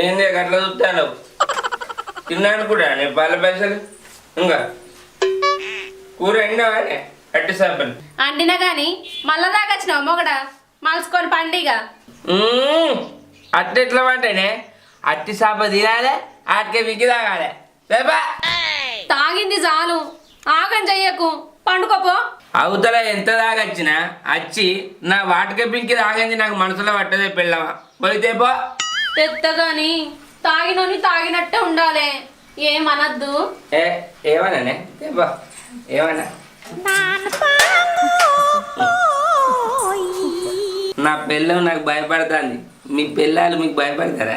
ఏంది అట్లా చూస్తాను తిన్నాను కూడా నీ పాల పైసలు? ఇంకా కూర ఎండవానే అట్టి సాపని అండినా గాని మళ్ళా దాకొచ్చినావు మొగడ? మలుసుకొని పండిగ. అట్టి ఎట్లా అంటేనే అట్టి సాప తినాలి ఆటికే మిక్కి తాగాలి. లేపా తాగింది చాలు ఆగం చెయ్యకు. పండుకోపో. అవతల ఎంత తాగొచ్చినా వచ్చి నా వాటికే పింకి తాగింది నాకు మనసులో పట్టదే పిల్లవా పోయితే పో. పెద్దగాని తాగినోని తాగినట్టే ఉండాలి. ఏమనద్దు? ఏ ఏమన్నానే పో ఏమన్నా? నా పిల్లం నాకు భయపడుతుంది. మీ పిల్లలు మీకు భయపడతారా?